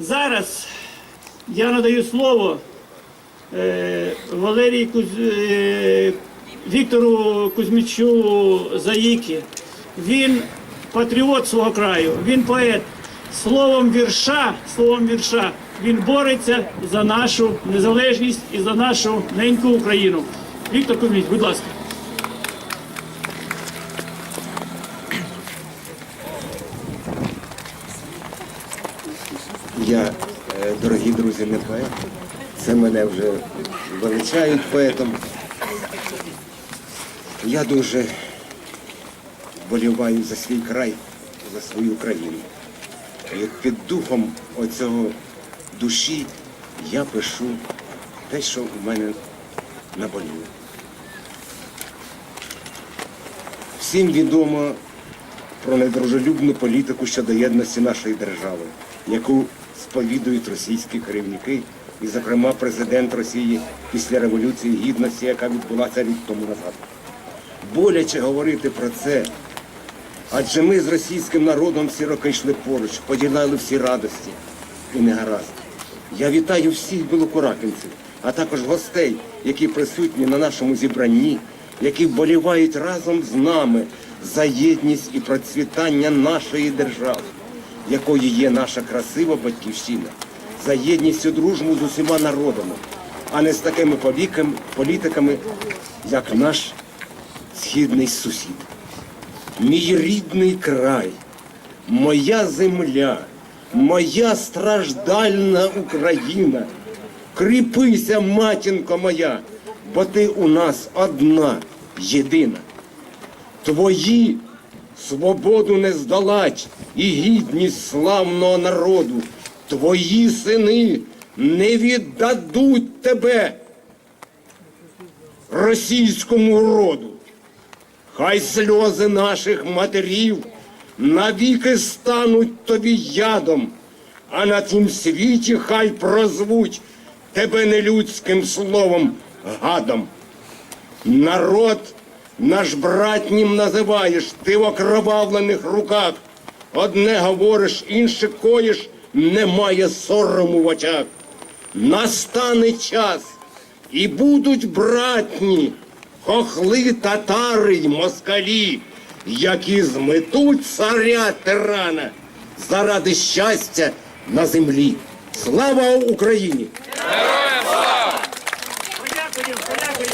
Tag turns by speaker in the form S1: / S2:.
S1: Зараз я надаю слово е, Валерії Куз... е, Віктору Кузьмічу Заїкі. Він патріот свого краю, він поет. Словом вірша, словом вірша, він бореться за нашу незалежність і за нашу неньку Україну. Віктор Кузьміч, будь ласка.
S2: Я, е, дорогі друзі, не поет. Це мене вже величають поетом. Я дуже боліваю за свій край, за свою країну. І під духом оцього душі я пишу те, що у мене наболіло. Всім відомо про недружелюбну політику щодо єдності нашої держави, яку сповідують російські керівники, і, зокрема, президент Росії після Революції Гідності, яка відбулася рік тому назад. Боляче говорити про це, адже ми з російським народом всі роки йшли поруч, поділяли всі радості і негаразди. Я вітаю всіх білокуракинців, а також гостей, які присутні на нашому зібранні, які вболівають разом з нами за єдність і процвітання нашої держави, якою є наша красива батьківщина, за єдність і дружбу з усіма народами, а не з такими політиками, як наш східний сусід. Мій рідний край, моя земля, моя страждальна Україна. Кріпися, матінко моя, бо ти у нас одна, єдина. Твої свободу не здолать і гідність славного народу. Твої сини не віддадуть тебе російському роду. Хай сльози наших матерів навіки стануть тобі ядом, а на тім світі хай прозвуть тебе нелюдським словом гадом. Народ наш братнім називаєш ти в окровавлених руках. Одне говориш, інше коїш, немає сорому в очах. Настане час і будуть братні, хохли татари й москалі, які зметуть царя тирана заради щастя на землі. Слава Україні! Героям слава! Дякую, дякую.